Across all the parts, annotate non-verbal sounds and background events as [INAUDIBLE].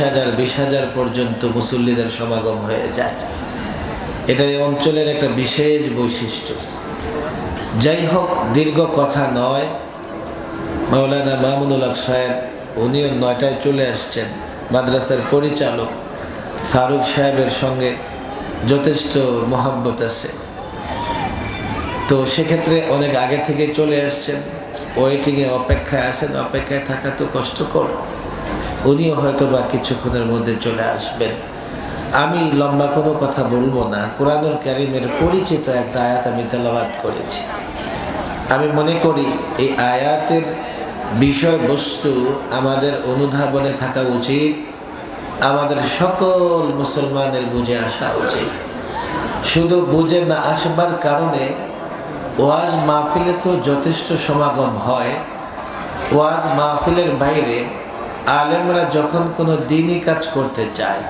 হাজার, বিশ হাজার পর্যন্ত মুসল্লিদের সমাগম হয়ে যায়। এটা এই অঞ্চলের একটা বিশেষ বৈশিষ্ট্য। যাই হোক, দীর্ঘ কথা নয়। মাওলানা মামুনুল হক সাহেব, উনিও নয়টায় চলে আসছেন। মাদ্রাসার পরিচালক ফারুক সাহেবের সঙ্গে যথেষ্ট মহাব্বত আছে। তো সেক্ষেত্রে অনেক আগে থেকে চলে আসছেন। ওয়েটিংয়ে অপেক্ষায় আসেন অপেক্ষায় থাকা তো কষ্টকর। উনিও হয়তো বা কিছুক্ষণের মধ্যে চলে আসবেন। আমি লম্বা কোনো কথা বলব না। কোরআনুল কারিমের পরিচিত একটা আয়াত আমি তেলাবাদ করেছি। আমি মনে করি, এই আয়াতের বিষয়বস্তু আমাদের অনুধাবনে থাকা উচিত। আমাদের সকল মুসলমানের বুঝে আসা উচিত। শুধু বুঝে না আসবার কারণে ওয়াজ মাহফিলে তো যথেষ্ট সমাগম হয়। ওয়াজ মাহফিলের বাইরে আলেমরা যখন কোনো দিনই কাজ করতে চায়,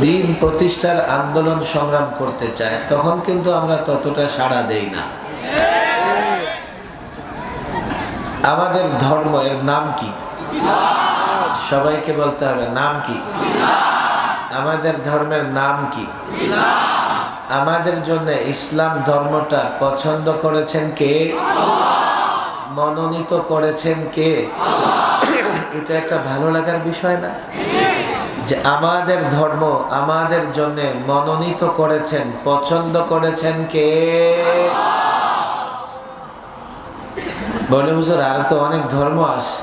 দিন প্রতিষ্ঠার আন্দোলন সংগ্রাম করতে চায়, তখন কিন্তু আমরা ততটা সাড়া দেই না। আমাদের ধর্ম, এর নাম কি? সবাইকে বলতে হবে, নাম কি? আমাদের ধর্মের নাম কি? আমাদের জন্য ইসলাম ধর্মটা পছন্দ করেছেন কে? মনোনীত করেছেন কে? এটা একটা ভালো লাগার বিষয় না? যে আমাদের ধর্ম আমাদের জন্য মনোনীত করেছেন, পছন্দ করেছেন কে? বলে হুজুর, আর তো অনেক ধর্ম আছে।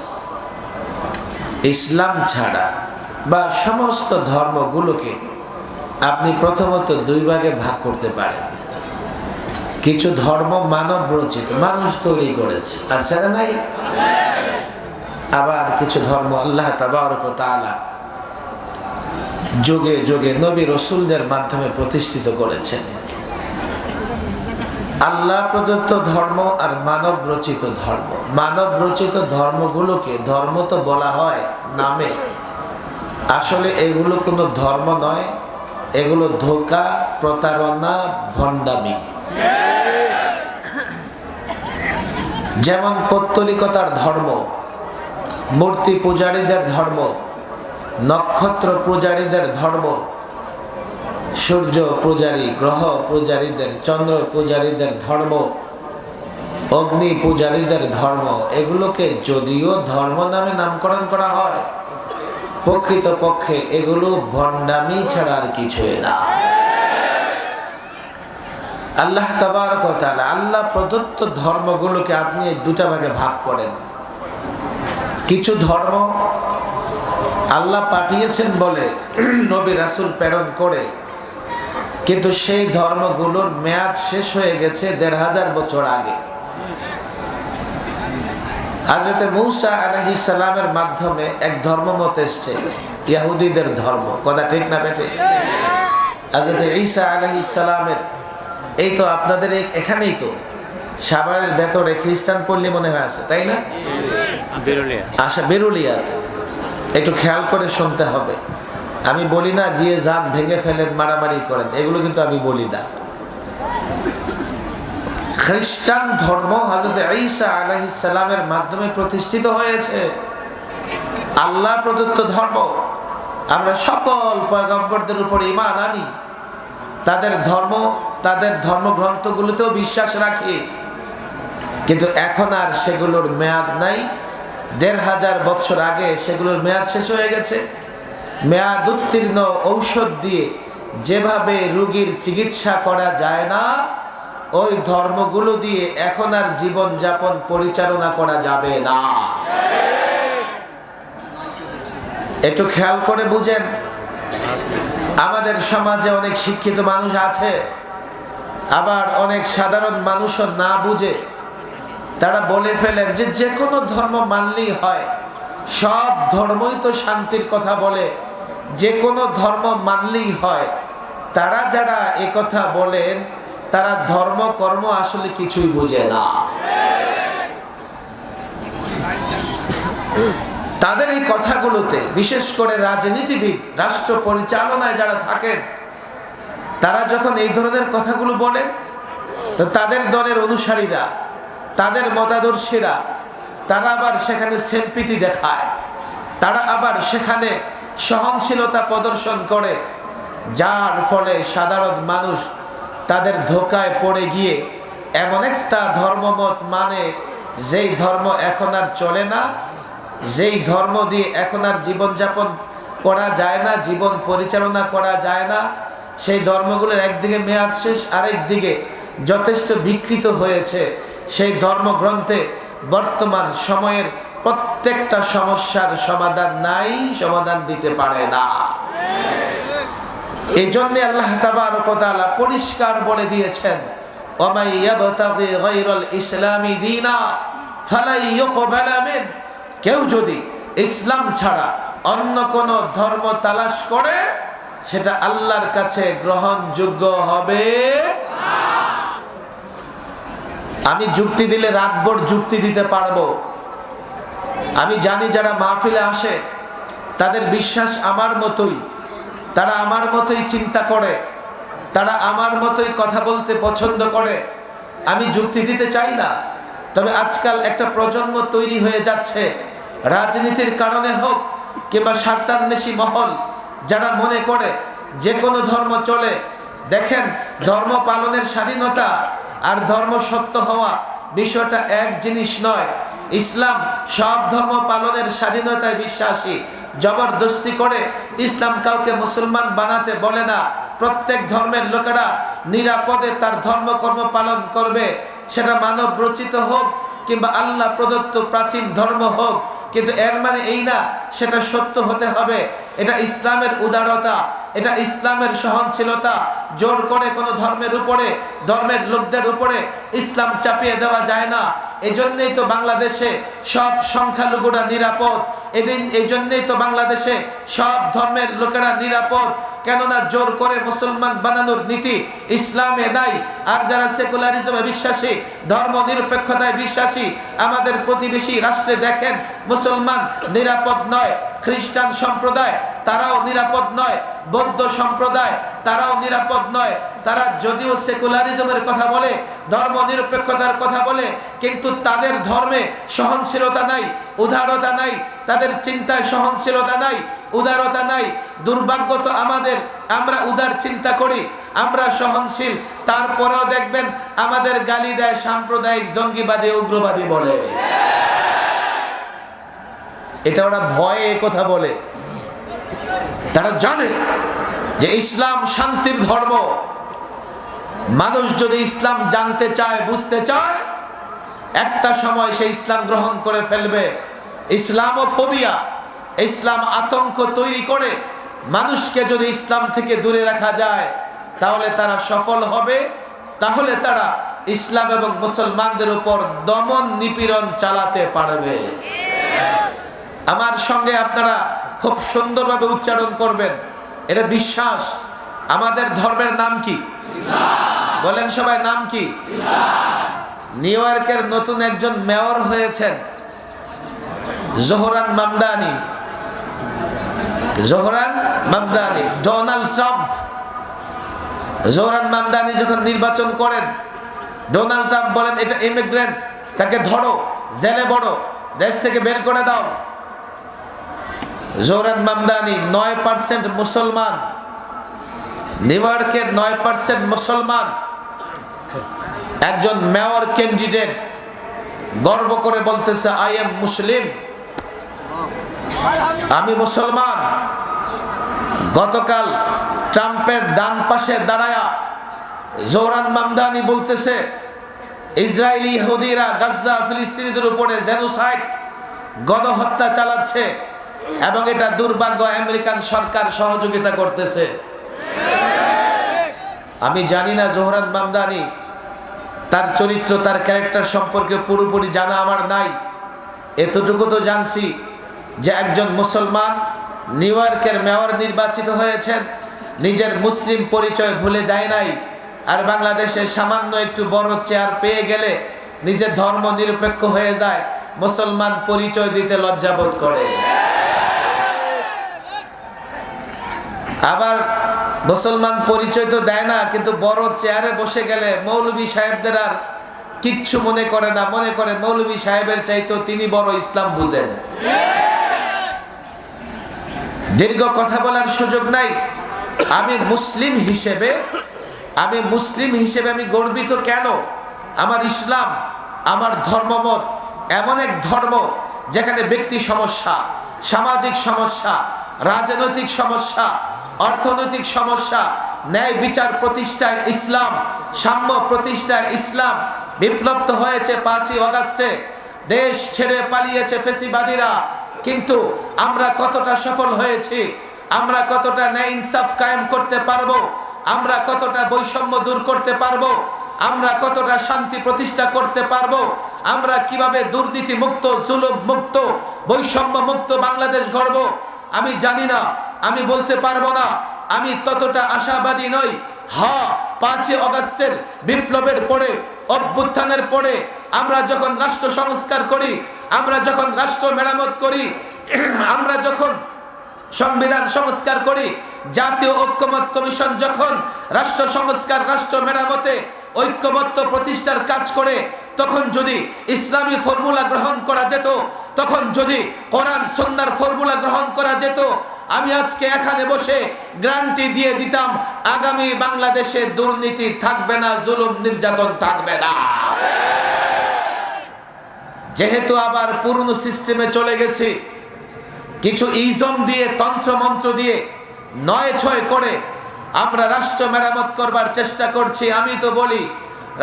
ইসলাম ছাড়া বা সমস্ত ধর্মগুলোকে আপনি প্রথমত দুই ভাগে ভাগ করতে পারেন। কিছু ধর্ম মানব রচিত, মানুষ তৈরি করেছে। আছে না নাই? আবার কিছু ধর্ম আল্লাহ তাআলা যুগে যুগে নবী রসুলদের মাধ্যমে প্রতিষ্ঠিত করেছেন। আল্লাহ প্রদত্ত ধর্ম আর মানব রচিত ধর্ম। মানব রচিত ধর্মগুলোকে ধর্ম তো বলা হয় নামে। আসলে এগুলো কোনো ধর্ম নয়, এগুলো ধোকা, প্রতারণা, ভণ্ডামি। যেমন পত্তলিকতার ধর্ম মূর্তি পূজারীদের ধর্ম, নক্ষত্র পূজারীদের ধর্ম, সূর্য পূজারী, গ্রহ পূজারীদের, চন্দ্র পূজারীদের ধর্ম, অগ্নি পূজারীদের ধর্ম, এগুলোকে যদিও ধর্ম নামে নামকরণ করা হয় প্রকৃত পক্ষে এগুলো ভণ্ডামি ছাড়া আর কিছুই না। আল্লাহ ওয়া তাআলা, আল্লাহ প্রদত্ত ধর্মগুলোকে আপনি দুটা ভাগে ভাগ করেন। কিছু ধর্ম আল্লাহ পাঠিয়েছেন বলে নবী রাসুল প্রেরণ করে। কিন্তু সেই ধর্মগুলোর মেয়াদ শেষ হয়ে গেছে দেড় হাজার বছর আগে। হাজরতে মৌসা আলহি সালামের মাধ্যমে এক ধর্মমত এসছে, ইয়াহুদিদের ধর্ম। কথা ঠিক না বেটে হাজরতে ঈসা আলহি সালামের, এই তো আপনাদের এখানেই তো। সাভারের ভেতরে খ্রিস্টান পল্লী মনে হয় আছে, তাই না? বেরুলিয়াতে একটু খেয়াল করে শুনতে হবে। আমি বলি না, গিয়ে যান, ভেঙে ফেলেন, মারামারি করেন। এগুলো কিন্তু আমি বলি না। খ্রিস্টান ধর্ম হজরত ঈসা আলাইসালামের মাধ্যমে প্রতিষ্ঠিত হয়েছে। আল্লাহ প্রদত্ত ধর্ম। আমরা সকল পয়গম্বরদের উপর ইমান আনি। তাদের ধর্ম, তাদের ধর্মগ্রন্থগুলোতেও বিশ্বাস রাখি। কিন্তু এখন আর সেগুলোর মেয়াদ নাই। দেড় হাজার বছর আগে সেগুলোর মেয়াদ শেষ হয়ে গেছে। মেয়াদ উত্তীর্ণ ঔষধ দিয়ে যেভাবে রুগীর চিকিৎসা করা যায় না, ওই ধর্মগুলো দিয়ে এখন আর জীবন যাপন পরিচালনা করা যাবে না। একটু খেয়াল করে বুঝেন, আমাদের সমাজে অনেক শিক্ষিত মানুষ আছে, আবার অনেক সাধারণ মানুষও না বুঝে তারা বলে ফেলেন যে যে কোনো ধর্ম মানলেই হয়। সব ধর্মই তো শান্তির কথা বলে। যে কোনো ধর্ম মানলেই হয়। তারা যারা কথা বলেন, তারা ধর্ম, কর্ম আসলে কিছুই বুঝে না। তাদের এই কথাগুলোতে, বিশেষ করে রাজনীতিবিদ, রাষ্ট্র পরিচালনায় যারা থাকেন, তারা যখন এই ধরনের কথাগুলো বলেন, তো তাদের দলের অনুসারীরা তাদের মতাদর্শীরা, তারা আবার সেখানে সেলপিটি দেখায়। তারা আবার সেখানে সহনশীলতা প্রদর্শন করে, যার ফলে সাধারণ মানুষ তাদের ধোকায় পড়ে গিয়ে এমন একটা ধর্মমত মানে যেই ধর্ম এখন আর চলে না, যেই ধর্ম দিয়ে এখন আর জীবনযাপন করা যায় না, জীবন পরিচালনা করা যায় না, সেই ধর্মগুলোর একদিকে মেয়াদ শেষ আরেক দিকে যথেষ্ট বিকৃত হয়েছে। সেই ধর্মগ্রন্থে বর্তমান সময়ের প্রত্যেকটা সমস্যার সমাধান নাই, সমাধান দিতে পারে না। এই জন্য আল্লাহ তাবারকতালা পরিষ্কার বলে দিয়েছেন ইসলামি ফালাই কেউ যদি ইসলাম ছাড়া অন্য কোন ধর্ম তালাশ করে, সেটা আল্লাহর কাছে গ্রহণযোগ্য হবে। আমি যুক্তি দিলে রাতভর যুক্তি দিতে পারব। আমি জানি যারা মাহফিলে আসে, তাদের বিশ্বাস আমার মতোই। তারা আমার মতোই চিন্তা করে, তারা আমার মতোই কথা বলতে পছন্দ করে। আমি যুক্তি দিতে চাই না, তবে আজকাল একটা প্রজন্ম তৈরি হয়ে যাচ্ছে। রাজনীতির কারণে হোক কিংবা স্বার্থান্বেষী মহল, যারা মনে করে যে কোনো ধর্ম চলে। দেখেন, ধর্ম পালনের স্বাধীনতা আর ধর্ম সত্য হওয়া বিষয়টা এক জিনিস নয়। ইসলাম সব ধর্ম পালনের স্বাধীনতায় বিশ্বাসী। জবরদস্তি করে ইসলাম কাউকে মুসলমান বানাতে বলে না। প্রত্যেক ধর্মের লোকেরা নিরাপদে তার ধর্মকর্ম পালন করবে। সেটা মানব রচিত হোক কিংবা আল্লাহ প্রদত্ত প্রাচীন ধর্ম হোক। কিন্তু এর মানে এই না, সেটা সত্য হতে হবে। এটা ইসলামের উদারতা, এটা ইসলামের সহনশীলতা, জোর করে কোনো ধর্মের উপরে, ধর্মের লোকদের উপরে ইসলাম চাপিয়ে দেওয়া যায় না। এজন্যই তো বাংলাদেশে সব সংখ্যালঘুরা নিরাপদ। এদিন এই জন্যই তো বাংলাদেশে সব ধর্মের লোকেরা নিরাপদ। কেননা জোর করে মুসলমান বানানোর নীতি ইসলামে নাই। আর যারা সেকুলারিজমে বিশ্বাসী ধর্ম নিরপেক্ষতায় বিশ্বাসী, আমাদের প্রতিবেশী রাষ্ট্রে দেখেন, মুসলমান নিরাপদ নয়। খ্রিস্টান সম্প্রদায়, তারাও নিরাপদ নয়। বৌদ্ধ সম্প্রদায়, তারাও নিরাপদ নয়। তারা যদিও সেকুলারিজমের কথা বলে ধর্ম নিরপেক্ষতার কথা বলে, কিন্তু তাদের ধর্মে সহনশীলতা নাই, উদারতা নাই, তাদের চিন্তায় সহনশীলতা নাই, উদারতা নাই। দুর্ভাগ্য তো আমাদের, আমরা উদার চিন্তা করি, আমরা সহনশীল। তারপরেও দেখবেন, আমাদের গালি দেয় সাম্প্রদায়িক জঙ্গিবাদী, উগ্রবাদী বলে। এটা ওরা ভয়ে কথা বলে। তারা জানে যে ইসলাম শান্তির ধর্ম। মানুষ যদি ইসলাম জানতে চায়, বুঝতে চায়, একটা সময় সে ইসলাম গ্রহণ করে ফেলবে। ইসলাম ও ফোবিয়া, ইসলাম আতঙ্ক তৈরি করে। মানুষকে যদি ইসলাম থেকে দূরে রাখা যায়, তাহলে তারা সফল হবে। তাহলে তারা ইসলাম এবং মুসলমানদের উপর দমন নিপীড়ন চালাতে পারবে। আমার সঙ্গে আপনারা খুব সুন্দরভাবে উচ্চারণ করবেন। এটা বিশ্বাস। আমাদের ধর্মের নাম কি? বলেন সবাই, নাম কি? নিউ ইয়র্কের নতুন একজন মেয়র হয়েছেন। Zohran Mamdani. Zohran Mamdani, Donald Trump. Zohran Mamdani যখন নির্বাচন করেন, ডোনাল্ড ট্রাম্প বলেন, এটা ইমিগ্রেন্ট তাকে ধরো, জেলে বড়, দেশ থেকে বের করে দাও। জোহরান মামদানি, নয় পার্সেন্ট মুসলমান। নিউ ইয়র্কের নয় পার্সেন্ট মুসলমান। একজন মেয়র ক্যান্ডিডেট গর্ব করে বলতেছে আই এম মুসলিম আমি মুসলমান। গতকাল ট্রাম্পের ডান পাশে দাঁড়ায়া জোহরান মামদানি বলতেছে, ইসরায়েলি ইহুদিরা গাজা, ফিলিস্তিনিদের উপরে জেনোসাইড গণহত্যা চালাচ্ছে। এবং এটা দুর্ভাগ্য, আমেরিকান সরকার সহযোগিতা করতেছে। আমি জানি না জোহরান মামদানি, তার চরিত্র, তার ক্যারেক্টার সম্পর্কে পুরোপুরি জানা আমার নাই। এতটুকু তো জানছি যে একজন মুসলমান নিউ ইয়র্কের মেয়র নির্বাচিত হয়েছেন, নিজের মুসলিম পরিচয় ভুলে যায় নাই, আর বাংলাদেশে সামান্য একটু বড় চেয়ার পেয়ে গেলে নিজের ধর্ম নিরপেক্ষ হয়ে যায়, মুসলমান পরিচয় দিতে লজ্জাবোধ করে। আবার মুসলমান পরিচয় তো দেয় না, কিন্তু বড় চেয়ারে বসে গেলে মৌলবী সাহেবদের আর কিচ্ছু মনে করে না, মনে করে মৌলবী সাহেবের চাইতো তিনি বড় ইসলাম বুঝেন। দীর্ঘ কথা বলার সুযোগ নাই। আমি মুসলিম হিসেবে, আমি মুসলিম হিসেবে আমি গর্বিত কেন? আমার ইসলাম, আমার ধর্মমত এমন এক ধর্ম যেখানে ব্যক্তি সমস্যা, সামাজিক সমস্যা, রাজনৈতিক সমস্যা অর্থনৈতিক সমস্যা, ন্যায় বিচার প্রতিষ্ঠায় ইসলাম, সাম্য প্রতিষ্ঠায় ইসলাম বিপ্লব হয়েছে পাঁচই অগাস্টে। দেশ ছেড়ে পালিয়েছে ফেসিবাদীরা। কিন্তু আমরা কতটা সফল হয়েছি? আমরা কতটা ন্যায় ইনসাফ কায়েম করতে পারব? আমরা কতটা বৈষম্য দূর করতে পারব? আমরা কতটা শান্তি প্রতিষ্ঠা করতে পারব? আমরা কীভাবে দুর্নীতি মুক্ত জুলুম মুক্ত বৈষম্য মুক্ত বাংলাদেশ গড়ব? আমি জানি না। আমি বলতে পারব না। আমি ততটা আশাবাদী নই। হা, পাঁচই অগাস্টের বিপ্লবের পরে, অভ্যুত্থানের পরে আমরা যখন রাষ্ট্র সংস্কার করি, আমরা যখন রাষ্ট্র মেরামত করি, [CLEARS THROAT] আমরা যখন সংবিধান সংস্কার করি, জাতীয় ঐক্যমত কমিশন যখন রাষ্ট্র সংস্কার, রাষ্ট্র মেরামতে ঐক্যমত্য প্রতিষ্ঠার কাজ করে, তখন যদি ইসলামী ফর্মুলা গ্রহণ করা যেত, তখন যদি কোরআন সন্ন্যার ফর্মুলা গ্রহণ করা যেত আমি আজকে এখানে বসে গ্রান্টি দিয়ে দিতাম, আগামী বাংলাদেশে দুর্নীতি থাকবে না, জুলুম নির্যাতন থাকবে না। যেহেতু আবার পুরনো সিস্টেমে চলে গেছি, কিছু ইজম দিয়ে তন্ত্র মন্ত্র দিয়ে, নয় ছয় করে আমরা রাষ্ট্র মেরামত করবার চেষ্টা করছি। আমি তো বলি,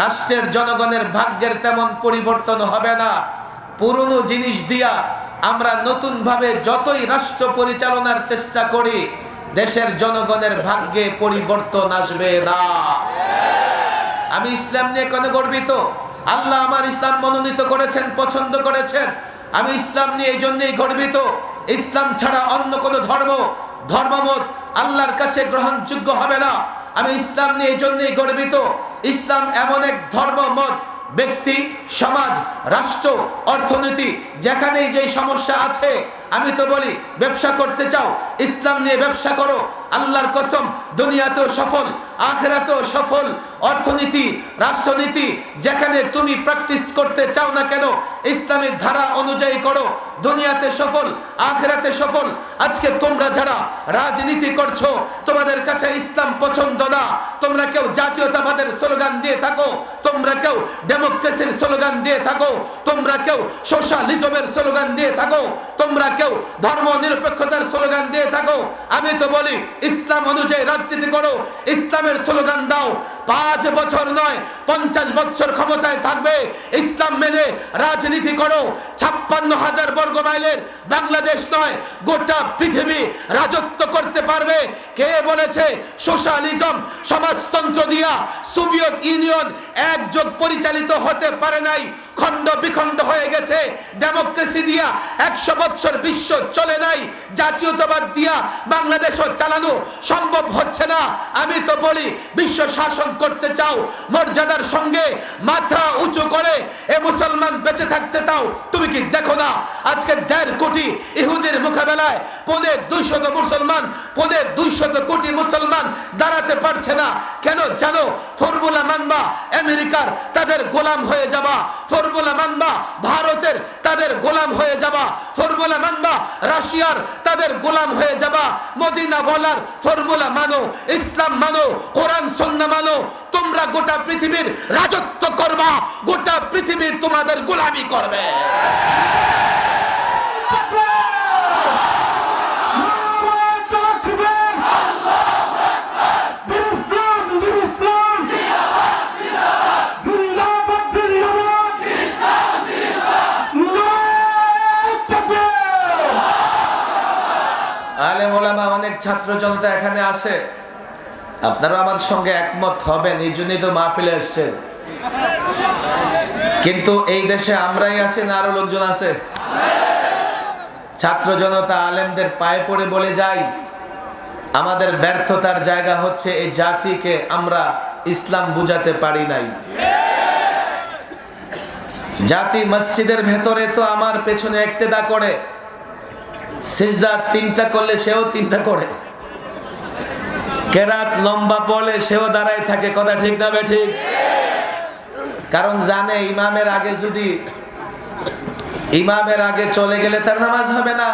রাষ্ট্রের জনগণের ভাগ্যের তেমন পরিবর্তন হবে না। পুরনো জিনিস দিয়া আমরা নতুনভাবে যতই রাষ্ট্র পরিচালনার চেষ্টা করি, দেশের জনগণের ভাগ্যে পরিবর্তন আসবে না। আমি ইসলাম নিয়ে কেন গর্বিত? আল্লাহ আমার ইসলাম মনোনীত করেছেন, পছন্দ করেছেন। আমি ইসলাম নিয়ে এই জন্যই গর্বিত। ইসলাম ছাড়া অন্য কোনো ধর্ম, ধর্মমত আল্লাহর কাছে গ্রহণযোগ্য হবে না। আমি ইসলাম নিয়ে এই জন্যই গর্বিত। ইসলাম এমন এক ধর্মমত ব্যক্তি সমাজ রাষ্ট্র অর্থনীতি যেখানেই যে সমস্যা আছে আমি তো বলি ব্যবসা করতে চাও ইসলাম নিয়ে ব্যবসা করো, আল্লাহর কসম, দুনিয়াতেও সফল, আখেরাতেও সফল, অর্থনীতি, রাষ্ট্রনীতি, যেখানে তুমি প্র্যাকটিস করতে চাও না কেন, ইসলামের ধারা অনুযায়ী করো, দুনিয়াতে সফল, আখেরাতে সফল। আজকে তোমরা যারা রাজনীতি করছ, তোমাদের কাছে ইসলাম পছন্দ না, তোমরা কেউ জাতীয়তাবাদের স্লোগান দিয়ে থাকো, তোমরা কেউ ডেমোক্রেসির স্লোগান দিয়ে থাকো, তোমরা কেউ সোশ্যালিজমের স্লোগান দিয়ে থাকো, তোমরা কেউ ধর্ম নিরপেক্ষতার স্লোগান দিয়ে থাকো। আমি তো বলি ইসলাম অনুযায়ী রাজনীতি করো। ইসলামের স্লোগান দাও। পাঁচ বছর নয়, পঞ্চাশ বছর ক্ষমতায় থাকবে। ইসলাম মেনে রাজনীতি করো। ছাপ্পান্ন হাজার বর্গ মাইলের বাংলাদেশ নয়, গোটা পৃথিবী রাজত্ব করতে পারবে। কে বলেছে? সোশ্যালিজম, সমাজতন্ত্র দিয়া সোভিয়েত ইউনিয়ন একযোগ পরিচালিত হতে পারে নাই। খণ্ড বিখণ্ড হয়ে গেছে। ডেমোক্রেসি দিয়া একশো বছর বিশ্ব চলে নাই। জাতীয়তাবাদ দিয়া বাংলাদেশও চালানো সম্ভব হচ্ছে না। আমি তো বলি, বিশ্ব শাসন করতে চাও, মর্যাদার সঙ্গে মাথা উঁচু করে এ মুসলমান বেঁচে থাকতে চাও, তুমি কি দেখো না? আজকে দেড় কোটি ইহুদের মোকাবেলায় দুই দুইশত মুসলমান, পনে দুইশত কোটি মুসলমান দাঁড়াতে পারছে না। কেন জানো, ফর্মুলা মানবা আমেরিকার তাদের গোলাম হয়ে যাবা। ফর্মুলা মানবা ভারতের তাদের গোলাম হয়ে যাবা। ফর্মুলা মানবা রাশিয়ার তাদের গোলাম হয়ে যাবা। মদিনা বলার ফর্মুলা মানো, ইসলাম মানো, কোরআন, সন্না মানো। তোমরা গোটা পৃথিবীর রাজত্ব করবা, গোটা পৃথিবীর তোমাদের গোলামি করবে। ছাত্র জনতা এখানে আছে? আপনারা আমার সঙ্গে একমত হবেন, এই জন্যই তো মাহফিলে এসছেন। কিন্তু এই দেশে আমরাই আছি না আরও লোকজন আছে? ছাত্র জনতা আলেমদের পায়ে পড়ে বলে যাই, আমাদের ব্যর্থতার জায়গা হচ্ছে এই জাতিকে আমরা ইসলাম বুঝাতে পারি নাই। জাতি মসজিদের ভেতরে তো আমার পেছনে একতেদা করে। সিজদা তিনটা করলে সেও তিনটা করে। কেরাত লম্বা পড়লে সেও দাঁড়ায় থাকে, কথা ঠিক না ঠিক? কারণ জানে ইমামের আগে যদি ইমামের আগে চলে গেলে তার নামাজ হবে না।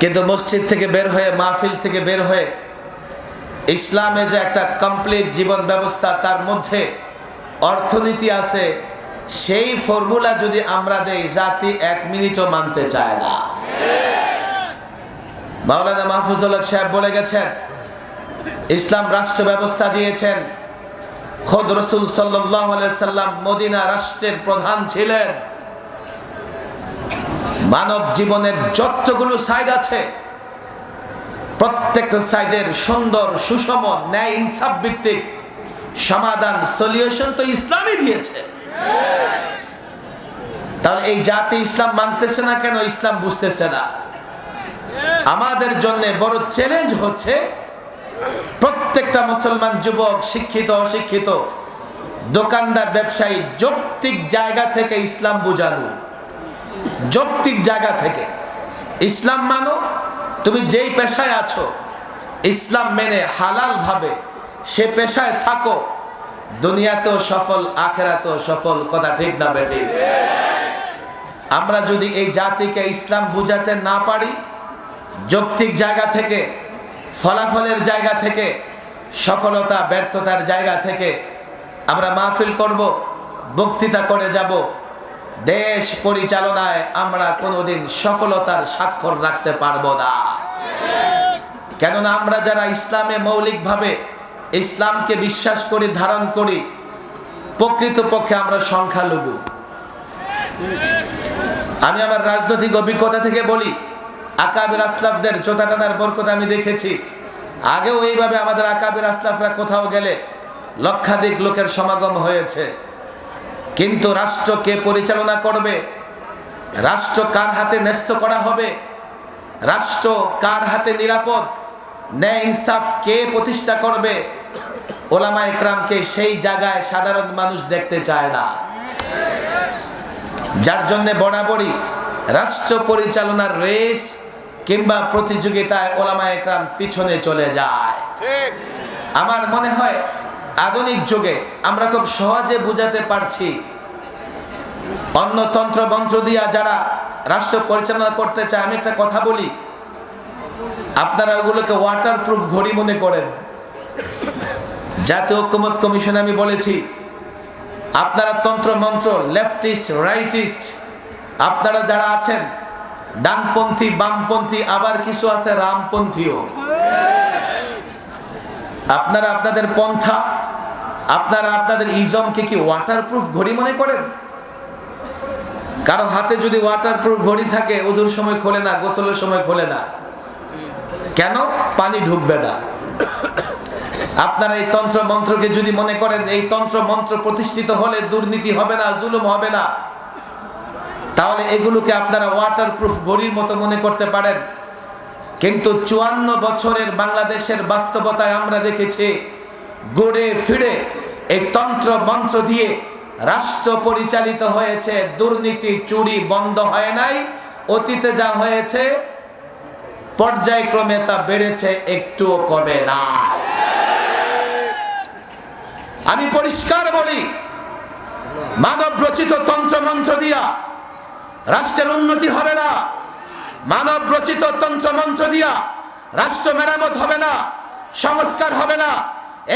কিন্তু মসজিদ থেকে বের হয়ে, মাহফিল থেকে বের হয়ে, ইসলামে যে একটা কমপ্লিট জীবন ব্যবস্থা, তার মধ্যে অর্থনীতি আছে সেই ফর্মুলা যদি আমরা দেই, জাতি এক মিনিটও মানতে চায় না। মাওলানা মাহফুজুল হক সাহেব বলে গেছেন, ইসলাম রাষ্ট্র ব্যবস্থা দিয়েছেন। খোদ রসুল সাল্লাম মদিনা রাষ্ট্রের প্রধান ছিলেন। মানব জীবনের যতগুলো সাইড আছে, প্রত্যেকটা সাইডের সুন্দর, সুষম ন্যায় ইনসাফ ভিত্তিক সমাধান, সলিউশন তো ইসলামই দিয়েছে। তাহলে এই জাতি ইসলাম মানতেছে না কেন? ইসলাম বুঝতেছে না। আমাদের জন্য বড় চ্যালেঞ্জ হচ্ছে প্রত্যেকটা মুসলমান যুবক, শিক্ষিত, অশিক্ষিত, দোকানদার, ব্যবসায়ী, যৌক্তিক জায়গা থেকে ইসলাম বুঝানো। যৌক্তিক জায়গা থেকে। ইসলাম মানো, তুমি যেই পেশায় আছো, ইসলাম মেনে হালাল ভাবে সে পেশায় থাকো। দুনিয়াতেও সফল, আখেরাতেও সফল, কথা ঠিক না বেটি আমরা যদি এই জাতিকে ইসলাম বুঝাতে না পারি, যৌক্তিক জায়গা থেকে, ফলাফলের জায়গা থেকে, সফলতা, ব্যর্থতার জায়গা থেকে আমরা মাহফিল করব, বক্তৃতা করে যাব, দেশ পরিচালনায় আমরা কোনোদিন সফলতার স্বাক্ষর রাখতে পারব না। কেননা আমরা যারা ইসলামে মৌলিকভাবে ইসলামকে বিশ্বাস করি, ধারণ করি, প্রকৃতপক্ষে আমরা সংখ্যালঘু। আমি আমার রাজনৈতিক অভিজ্ঞতা থেকে বলি, আকাবের আসলাফদের জোতা টানার বরকত আমি দেখেছি। আগেও এইভাবে আমাদের আকাবের আসলাফরা কোথাও গেলে লক্ষাধিক লোকের সমাগম হয়েছে। কিন্তু রাষ্ট্র কে পরিচালনা করবে? রাষ্ট্র কার হাতে ন্যস্ত করা হবে? রাষ্ট্র কার হাতে নিরাপদ? ন্যায় ইনসাফ কে প্রতিষ্ঠা করবে? ওলামা একরামকে সেই জায়গায় সাধারণ মানুষ দেখতে চায় না। যার জন্য বরাবরই রাষ্ট্র পরিচালনার রেস কিংবা প্রতিযোগিতায় ওলামা একরাম পিছনে চলে যায়। আমার মনে হয় আধুনিক যুগে আমরা খুব সহজে বুঝাতে পারছি, অন্য তন্ত্র মন্ত্র দিয়া যারা রাষ্ট্র পরিচালনা করতে চায়, আমি একটা কথা বলি, আপনারা ওগুলোকে ওয়াটার প্রুফ ঘড়ি মনে করেন। জাতীয় ঐক্যমত কমিশনে আমি বলেছি, আপনারা তন্ত্র মন্ত্র লেফটিস্ট রাইটিস্ট আপনারা যারা আছেন, ডানপন্থী, বামপন্থী, আবার কিছু আছে রামপন্থীও। আপনারা আপনাদের পন্থা, আপনারা আপনাদের ইজমকে কি ওয়াটারপ্রুফ ঘড়ি মনে করেন? কারও হাতে যদি ওয়াটারপ্রুফ ঘড়ি থাকে ওজুর সময় খোলে না, গোসলের সময় খোলে না। কেন? পানি ঢুকবে না। আপনারা এই তন্ত্র মন্ত্রকে যদি মনে করেন, এই তন্ত্র মন্ত্র প্রতিষ্ঠিত হলে দুর্নীতি হবে না, জুলুম হবে না। তাহলে এগুলোকে আপনারা ওয়াটারপ্রুফ ঘড়ির মতো মনে করতে পারেন। কিন্তু চুয়ান্ন বছরের বাংলাদেশের বাস্তবতায় আমরা দেখেছি, গড়ে ফিরে এই তন্ত্র মন্ত্র দিয়ে রাষ্ট্র পরিচালিত হয়েছে, দুর্নীতি, চুরি বন্ধ হয় নাই, অতীতে যা হয়েছে, পর্যায়ক্রমে তা বেড়েছে, একটুও কমে না আমি পরিষ্কার বলি, মানব রচিত তন্ত্র মন্ত্র দিয়া রাষ্ট্রের উন্নতি হবে না। মানব রচিত তন্ত্র মন্ত্র দিয়া রাষ্ট্র মেরামত হবে না, সংস্কার হবে না।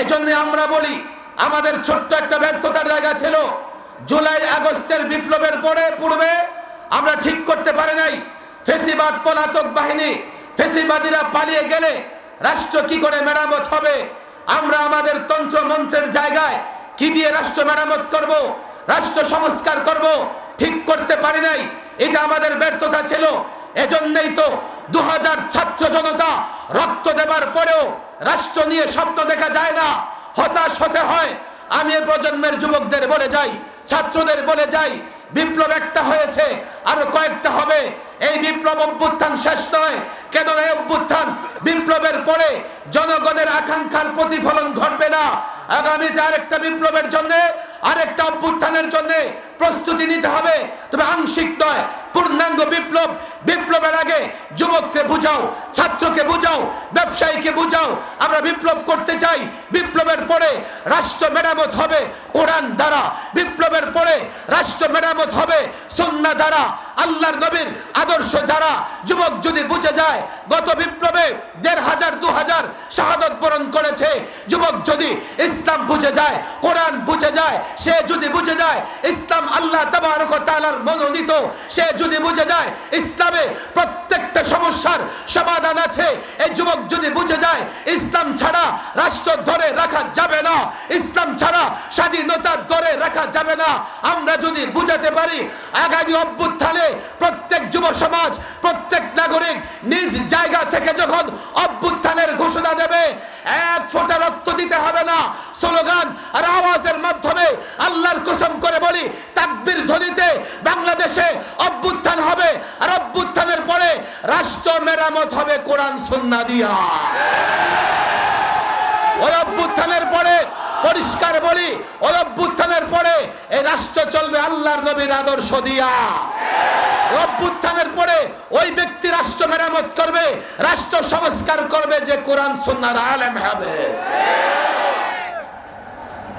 এজন্য আমরা বলি, আমাদের ছোট্ট একটা ব্যর্থতার জায়গা ছিল, জুলাই আগস্টের বিপ্লবের পরে, পূর্বে আমরা ঠিক করতে পারি নাই। ফেসিবাদ পলাতক বাহিনী, ফেসিবাদীরা পালিয়ে গেলে রাষ্ট্র কি করে মেরামত হবে? আমরা আমাদের তন্ত্র মন্ত্রের জায়গায় কি দিয়ে রাষ্ট্র মেরামত করব, রাষ্ট্র সংস্কার করব, ঠিক করতে পারি নাই, এটা আমাদের ব্যর্থতা ছিল। এজন্যই তো দু হাজার ছাত্র জনতা রক্ত দেবার পরেও রাষ্ট্র নিয়ে স্বপ্ন দেখা যায় না, হতাশ হতে হয়। আমি এ প্রজন্মের যুবকদের বলে যাই, ছাত্রদের বলে যাই, বিপ্লব একটা হয়েছে, আরও কয়েকটা হবে। এই বিপ্লব অভ্যুত্থান শেষ নয়। কেন এই অভ্যুত্থান? বিপ্লবের পরে জনগণের আকাঙ্ক্ষার প্রতিফলন ঘটবে না। আগামীতে আরেকটা বিপ্লবের জন্য, আরেকটা অভ্যুত্থানের জন্য প্রস্তুতি নিতে হবে। তবে আংশিক নয় পূর্ণাঙ্গ বিপ্লব, বিপ্লবের আগে যুবককে বুঝাও, ছাত্রকে বুঝাও, ব্যবসায়ীকে বুঝাও। আমরা বিপ্লব করতে চাই, বিপ্লবের পরে রাষ্ট্র মেরামত হবে কোরআন দ্বারা। বিপ্লবের পরে রাষ্ট্র মেরামত হবে সন্না দ্বারা। আল্লাহর নবীর আদর্শ যারা যুবক যদি বুঝে যায়, গত বিপ্লবে দেড় হাজার, দু হাজার শাহাদত বরণ করেছে। যুবক যদি ইসলাম বুঝে যায়, কোরআন বুঝে যায়, সে যদি বুঝে যায়, ইসলাম আল্লাহ তাআলার মনোনীত, সে যদি বুঝে যায় ইসলামে প্রত্যেকটা সমস্যার সমাধান আছে, এই যুবক যদি বুঝে যায় ইসলাম ছাড়া রাষ্ট্র ধরে রাখা যাবে না, ইসলাম ছাড়া স্বাধীনতা ধরে রাখা যাবে না, আমরা যদি বুঝাতে পারি, আগামী অভ্যুত্থানে প্রত্যেক যুব সমাজ, প্রত্যেক নাগরিক নিজ জায়গা থেকে যখন অভ্যুত্থানের ঘোষণা দেবে এক ফোঁটা রক্ত দিতে হবে না। স্লোগান আর আওয়াজের মাধ্যমে আল্লাহর কুসম করে বলি, তাকবির ধ্বনিতে বাংলাদেশে অভ্যুত্থান হবে আর অভ্যুত্থানের পরে রাষ্ট্র মেরামত হবে কোরআন, সন্না দিয়া। ওই অভ্যুত্থানের পরে পরিষ্কার বলি, অভ্যুত্থানের পরে এই রাষ্ট্র চলবে আল্লাহর নবীর আদর্শ দিয়া। অভ্যুত্থানের পরে ওই ব্যক্তি রাষ্ট্র মেরামত করবে, রাষ্ট্র সংস্কার করবে যে কোরআন সুন্নাহর আলেম হবে।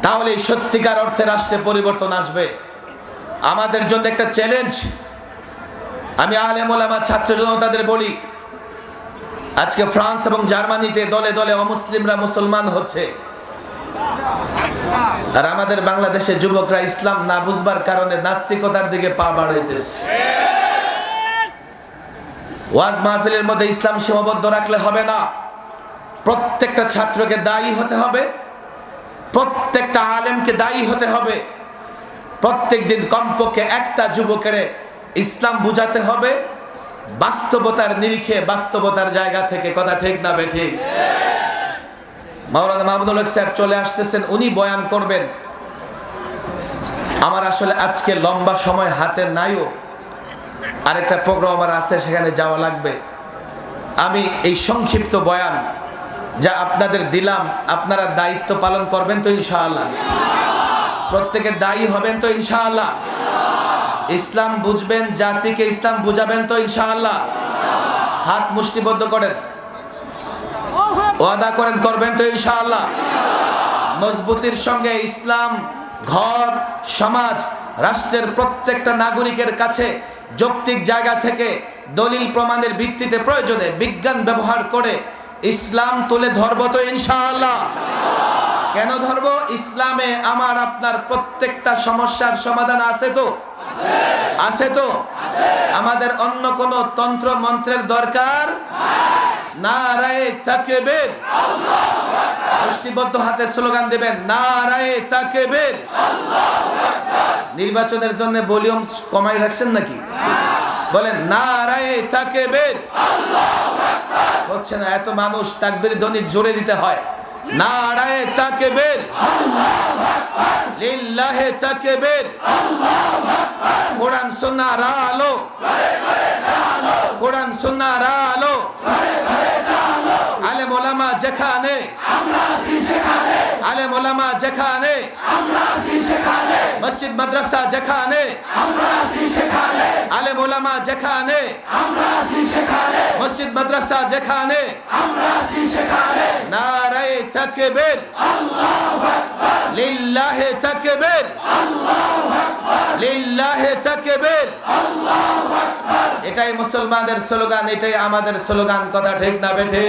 তাহলে সত্যিকার অর্থে রাষ্ট্রে পরিবর্তন আসবে। আমাদের জন্য একটা চ্যালেঞ্জ আমি আলেম ওলামা, ছাত্র জনতাদের বলি, আজকে ফ্রান্স এবং জার্মানিতে দলে দলে অমুসলিমরা মুসলমান হচ্ছে। আর আমাদের বাংলাদেশে যুবকরা ইসলাম না বুঝবার কারণে নাস্তিকতার দিকে পা বাড়াইতেছে। ওয়াজ মাহফিলের মধ্যে ইসলাম সীমাবদ্ধ রাখলে হবে না। প্রত্যেকটা ছাত্রকে দায়ী হতে হবে, প্রত্যেকটা আলেমকে দায়ী হতে হবে প্রত্যেক দিন কমপক্ষে একটা যুবকের ইসলাম বুঝাতে হবে, বাস্তবতার নিরিখে বাস্তবতার জায়গা থেকে কথা ঠিক না বে ঠিক। মাওলানা মাহমুদুল হক সাহেব চলে আসতেছেন, উনি বয়ান করবেন। আমার আসলে আজকে লম্বা সময় হাতে নাইও। আরেকটা প্রোগ্রাম আমার আছে, সেখানে যাওয়া লাগবে। আমি এই সংক্ষিপ্ত বয়ান যা আপনাদের দিলাম, আপনারা দায়িত্ব পালন করবেন তো ইনশাআল্লাহ। প্রত্যেকে দায়ী হবেন তো ইনশাআল্লাহ। ইসলাম বুঝবেন, জাতিকে ইসলাম বুঝাবেন তো ইনশাআল্লাহ। হাত মুষ্টিবদ্ধ করেন। ওয়াদা করেন, করবেন তো ইনশাআল্লাহ। মজবুতির সঙ্গে ইসলাম, ঘর, সমাজ, রাষ্ট্রের প্রত্যেকটা নাগরিকের কাছে যৌক্তিক জায়গা থেকে দলিল প্রমাণের ভিত্তিতে প্রয়োজনে বিজ্ঞান ব্যবহার করে ইসলাম তুলে ধরব তো ইনশাআল্লাহ। কেন ধরব? ইসলামে আমার আপনার প্রত্যেকটা সমস্যার সমাধান আছে তো? আছে তো? আমাদের অন্য কোন তন্ত্র, মন্ত্রের দরকার নারায়ে তাকবীর। মুষ্টিবদ্ধ হাতে স্লোগান দেবেন, নারায়ে তাকবীর। নির্বাচনের জন্য ভলিউম কমাই রাখছেন নাকি? বলেন, নারায়ে তাকবীর। হচ্ছে না, এত মানুষ তাকবীর ধ্বনি জোরে দিতে হয়। নারায়ে তাকবীর লিল্লাহে তাকবীর কোরআন সুন্নাহর আলো কোরআন সুন্নাহর আলো আলেম ওলামা যেখানে আলেম ওলামা যেখানে মসজিদ মাদ্রাসা যেখানে আলেম ওলামা যেখানে? মসজিদ মাদ্রাসা যেখানে? নারায়ে তাকবীর। লিল্লাহে তাকবীর। লিল্লাহে তাকবীর। এটাই মুসলমানদের স্লোগান এটাই আমাদের স্লোগান কথা ঠিক না বেঠে।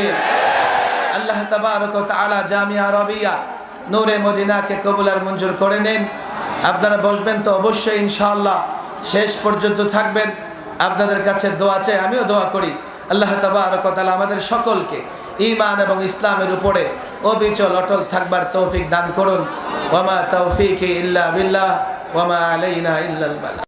আল্লাহ তাবারক ওয়া তাআলা জামিয়া রবিয়া নূরে মদিনাকে কবুল আর মঞ্জুর করে নিন। আপনারা বসবেন তো অবশ্যই ইনশাআল্লাহ। শেষ পর্যন্ত থাকবেন। আপনাদের কাছে দোয়া চাই, আমিও দোয়া করি। আল্লাহ ওয়া আমাদের সকলকে ইমান এবং ইসলামের উপরে অবিচল, অটল থাকবার তৌফিক দান করুন। ওমা তৌফিক ইল্লা বিল্লাহ ওমা আলাইনা ইল্লাল বালা।